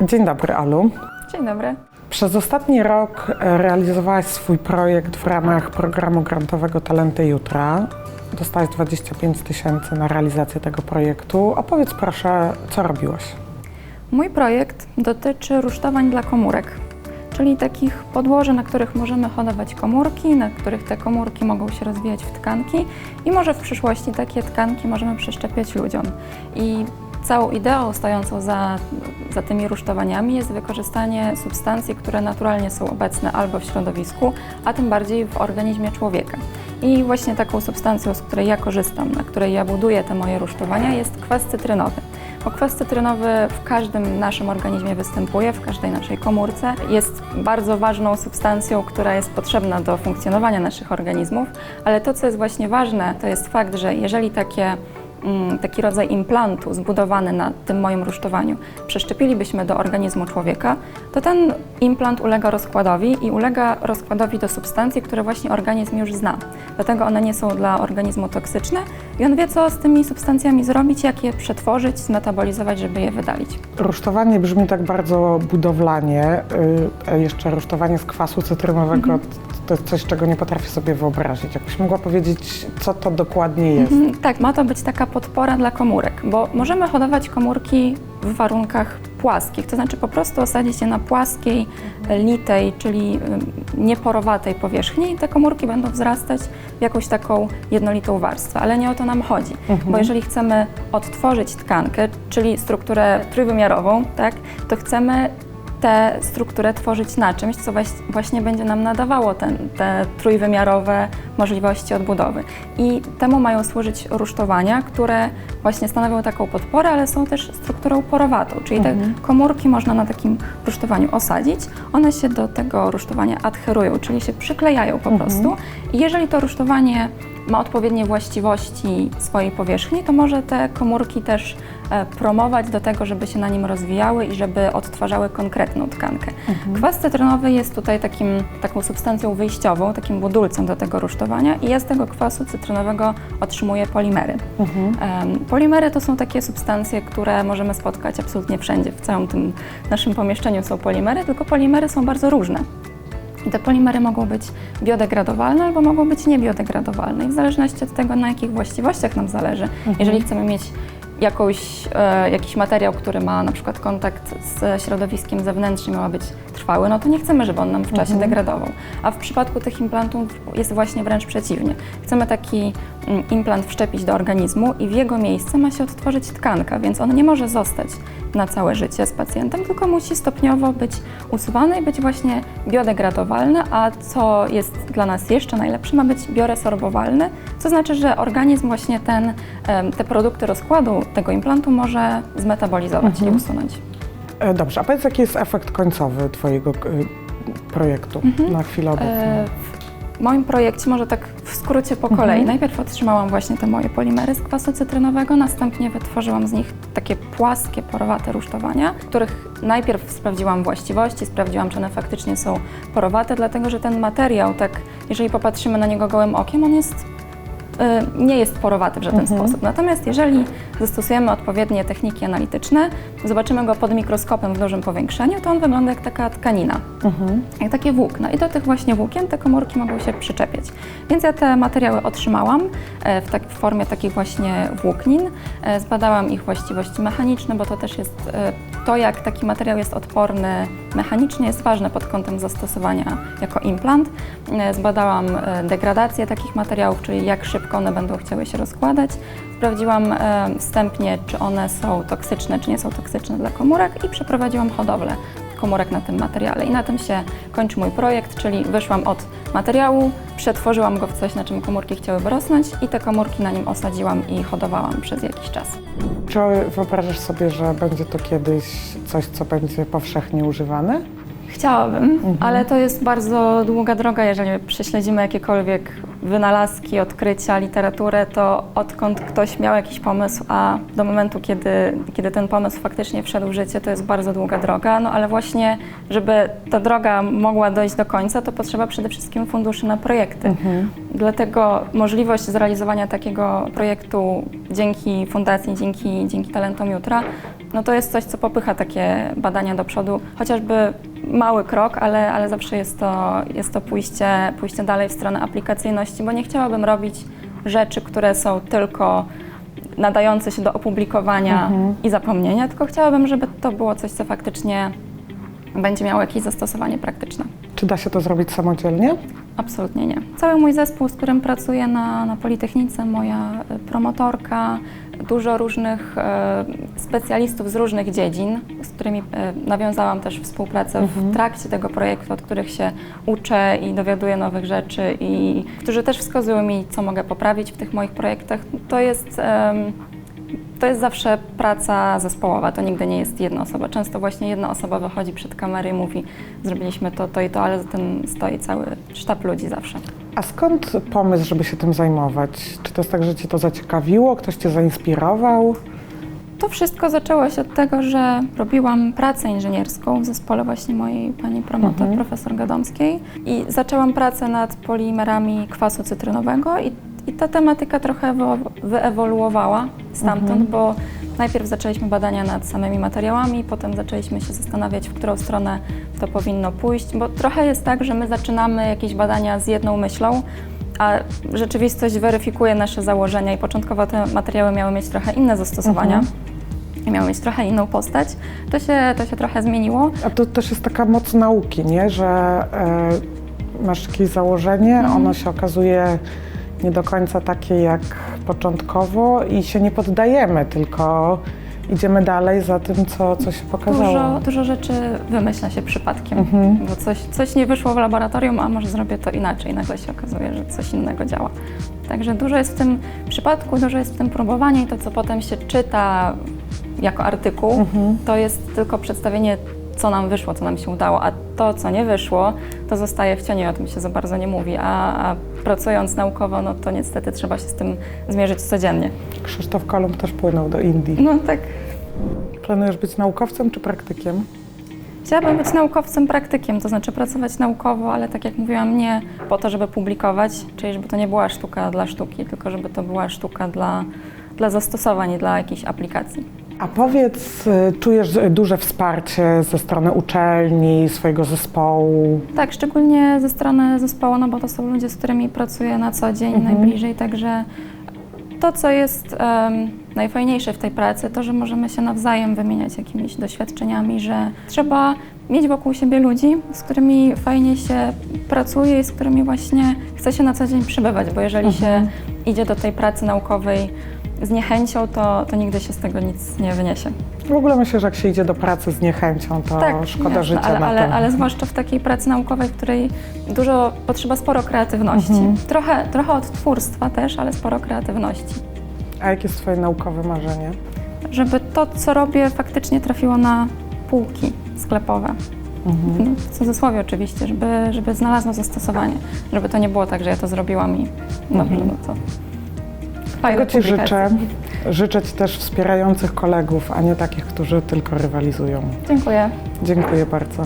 Dzień dobry, Alu. Dzień dobry. Przez ostatni rok e, realizowałaś swój projekt w ramach programu grantowego Talenty Jutra. Dostałaś 25 tysięcy na realizację tego projektu. Opowiedz proszę, co robiłaś? Mój projekt dotyczy rusztowań dla komórek, czyli takich podłoży, na których możemy hodować komórki, na których te komórki mogą się rozwijać w tkanki i może w przyszłości takie tkanki możemy przeszczepiać ludziom. I całą ideą stojącą za, za tymi rusztowaniami jest wykorzystanie substancji, które naturalnie są obecne albo w środowisku, a tym bardziej w organizmie człowieka. I właśnie taką substancją, z której ja korzystam, na której ja buduję te moje rusztowania, jest kwas cytrynowy. Bo kwas cytrynowy w każdym naszym organizmie występuje, w każdej naszej komórce. Jest bardzo ważną substancją, która jest potrzebna do funkcjonowania naszych organizmów, ale to, co jest właśnie ważne, to jest fakt, że jeżeli takie taki rodzaj implantu zbudowany na tym moim rusztowaniu przeszczepilibyśmy do organizmu człowieka, to ten implant ulega rozkładowi i ulega rozkładowi do substancji, które właśnie organizm już zna. Dlatego one nie są dla organizmu toksyczne i on wie, co z tymi substancjami zrobić, jak je przetworzyć, zmetabolizować, żeby je wydalić. Rusztowanie brzmi tak bardzo budowlanie. y, a Jeszcze rusztowanie z kwasu cytrynowego to jest coś, czego nie potrafię sobie wyobrazić. Jakbyś mogła powiedzieć, co to dokładnie jest? Mhm, Tak, ma to być taka podpora dla komórek, bo możemy hodować komórki w warunkach płaskich, to znaczy po prostu osadzić je na płaskiej, litej, czyli nieporowatej powierzchni i te komórki będą wzrastać w jakąś taką jednolitą warstwę, ale nie o to nam chodzi, bo jeżeli chcemy odtworzyć tkankę, czyli strukturę trójwymiarową, tak, to chcemy tę strukturę tworzyć na czymś, co właśnie będzie nam nadawało ten, te trójwymiarowe możliwości odbudowy. I temu mają służyć rusztowania, które właśnie stanowią taką podporę, ale są też strukturą porowatą, czyli te komórki można na takim rusztowaniu osadzić, one się do tego rusztowania adherują, czyli się przyklejają po prostu. I jeżeli to rusztowanie ma odpowiednie właściwości swojej powierzchni, to może te komórki też e, promować do tego, żeby się na nim rozwijały i żeby odtwarzały konkretną tkankę. Kwas cytrynowy jest tutaj takim, taką substancją wyjściową, takim budulcem do tego rusztowania i ja z tego kwasu cytrynowego otrzymuję polimery. Em, Polimery to są takie substancje, które możemy spotkać absolutnie wszędzie. W całym tym naszym pomieszczeniu są polimery, tylko polimery są bardzo różne. I te polimery mogą być biodegradowalne albo mogą być niebiodegradowalne. I w zależności od tego, na jakich właściwościach nam zależy, jeżeli chcemy mieć jakąś, e, jakiś materiał, który ma na przykład kontakt z środowiskiem zewnętrznym, ma być trwały, no to nie chcemy, żeby on nam w czasie degradował. A w przypadku tych implantów jest właśnie wręcz przeciwnie. Chcemy taki implant wszczepić do organizmu i w jego miejsce ma się odtworzyć tkanka, więc on nie może zostać na całe życie z pacjentem, tylko musi stopniowo być usuwany i być właśnie biodegradowalny, a co jest dla nas jeszcze najlepsze, ma być bioresorbowalny, co znaczy, że organizm właśnie ten, te produkty rozkładu tego implantu może zmetabolizować i usunąć. E, Dobrze, a powiedz, jaki jest efekt końcowy Twojego y, projektu na chwilę obecną? W moim projekcie, może tak w skrócie po kolei, najpierw otrzymałam właśnie te moje polimery z kwasu cytrynowego, następnie wytworzyłam z nich takie płaskie, porowate rusztowania, których najpierw sprawdziłam właściwości, sprawdziłam, czy one faktycznie są porowate, dlatego że ten materiał, tak, jeżeli popatrzymy na niego gołym okiem, on jest y, nie jest porowaty w żaden sposób. Natomiast jeżeli zastosujemy odpowiednie techniki analityczne, zobaczymy go pod mikroskopem w dużym powiększeniu, to on wygląda jak taka tkanina, jak takie włókna. I do tych właśnie włókien te komórki mogą się przyczepiać. Więc ja te materiały otrzymałam e, w, tak, w formie takich właśnie włóknin. E, Zbadałam ich właściwości mechaniczne, bo to też jest e, to, jak taki materiał jest odporny mechanicznie, jest ważne pod kątem zastosowania jako implant. Zbadałam degradację takich materiałów, czyli jak szybko one będą chciały się rozkładać. Sprawdziłam e, wstępnie, czy one są toksyczne, czy nie są toksyczne dla komórek i przeprowadziłam hodowlę komórek na tym materiale. I na tym się kończy mój projekt, czyli wyszłam od materiału, przetworzyłam go w coś, na czym komórki chciałyby rosnąć i te komórki na nim osadziłam i hodowałam przez jakiś czas. Czy wyobrażasz sobie, że będzie to kiedyś coś, co będzie powszechnie używane? Chciałabym, ale to jest bardzo długa droga, jeżeli prześledzimy jakiekolwiek wynalazki, odkrycia, literaturę, to odkąd ktoś miał jakiś pomysł, a do momentu, kiedy, kiedy ten pomysł faktycznie wszedł w życie, to jest bardzo długa droga, no ale właśnie, żeby ta droga mogła dojść do końca, to potrzeba przede wszystkim funduszy na projekty. Dlatego możliwość zrealizowania takiego projektu dzięki fundacji, dzięki, dzięki Talentom Jutra, no to jest coś, co popycha takie badania do przodu. Chociażby mały krok, ale, ale zawsze jest to, jest to pójście, pójście dalej w stronę aplikacyjności, bo nie chciałabym robić rzeczy, które są tylko nadające się do opublikowania i zapomnienia, tylko chciałabym, żeby to było coś, co faktycznie będzie miało jakieś zastosowanie praktyczne. Czy da się to zrobić samodzielnie? Absolutnie nie. Cały mój zespół, z którym pracuję na, na Politechnice, moja e, promotorka, dużo różnych e, specjalistów z różnych dziedzin, z którymi e, nawiązałam też współpracę w trakcie tego projektu, od których się uczę i dowiaduję nowych rzeczy i którzy też wskazują mi, co mogę poprawić w tych moich projektach. To jest... em, to jest zawsze praca zespołowa, to nigdy nie jest jedna osoba. Często właśnie jedna osoba wychodzi przed kamerę i mówi, zrobiliśmy to, to i to, ale za tym stoi cały sztab ludzi zawsze. A skąd pomysł, żeby się tym zajmować? Czy to jest tak, że Cię to zaciekawiło, ktoś Cię zainspirował? To wszystko zaczęło się od tego, że robiłam pracę inżynierską w zespole właśnie mojej pani promotor, profesor Gadomskiej i zaczęłam pracę nad polimerami kwasu cytrynowego i ta tematyka trochę wo- wyewoluowała stamtąd, bo najpierw zaczęliśmy badania nad samymi materiałami, potem zaczęliśmy się zastanawiać, w którą stronę to powinno pójść, bo trochę jest tak, że my zaczynamy jakieś badania z jedną myślą, a rzeczywistość weryfikuje nasze założenia i początkowo te materiały miały mieć trochę inne zastosowania i miały mieć trochę inną postać. To się, to się trochę zmieniło. A to też jest taka moc nauki, nie? Że e, masz jakieś założenie, ono się okazuje nie do końca takie jak początkowo i się nie poddajemy, tylko idziemy dalej za tym, co, co się pokazało. Dużo, dużo rzeczy wymyśla się przypadkiem, bo coś, coś nie wyszło w laboratorium, a może zrobię to inaczej. Nagle się okazuje, że coś innego działa. Także dużo jest w tym przypadku, dużo jest w tym próbowania i to, co potem się czyta jako artykuł, to jest tylko przedstawienie, co nam wyszło, co nam się udało, a to, co nie wyszło, to zostaje w cieniu, o tym się za bardzo nie mówi, a, a pracując naukowo, no to niestety trzeba się z tym zmierzyć codziennie. Krzysztof Kolumb też płynął do Indii. No tak, Planujesz być naukowcem czy praktykiem? Chciałabym być naukowcem praktykiem, to znaczy pracować naukowo, ale tak jak mówiłam, nie po to, żeby publikować, czyli żeby to nie była sztuka dla sztuki, tylko żeby to była sztuka dla, dla zastosowań i dla jakichś aplikacji. A powiedz, y, czujesz duże wsparcie ze strony uczelni, swojego zespołu? Tak, szczególnie ze strony zespołu, no bo to są ludzie, z którymi pracuję na co dzień najbliżej, także to, co jest em, najfajniejsze w tej pracy, to, że możemy się nawzajem wymieniać jakimiś doświadczeniami, że trzeba mieć wokół siebie ludzi, z którymi fajnie się pracuje i z którymi właśnie chce się na co dzień przebywać, bo jeżeli się idzie do tej pracy naukowej z niechęcią, to, to nigdy się z tego nic nie wyniesie. W ogóle myślę, że jak się idzie do pracy z niechęcią, to szkoda jasne, życia ale, na ale, to. ale zwłaszcza w takiej pracy naukowej, w której dużo potrzeba sporo kreatywności. Mhm. Trochę, trochę odtwórstwa też, ale sporo kreatywności. A jakie jest Twoje naukowe marzenie? Żeby to, co robię, faktycznie trafiło na półki sklepowe. Mhm. No, w cudzysłowie oczywiście, żeby, żeby znalazło zastosowanie. Żeby to nie było tak, że ja to zrobiłam i dobrze, no to fajne Mhm. Tego Ci życzę. Życzę Ci też wspierających kolegów, a nie takich, którzy tylko rywalizują. Dziękuję. Dziękuję bardzo.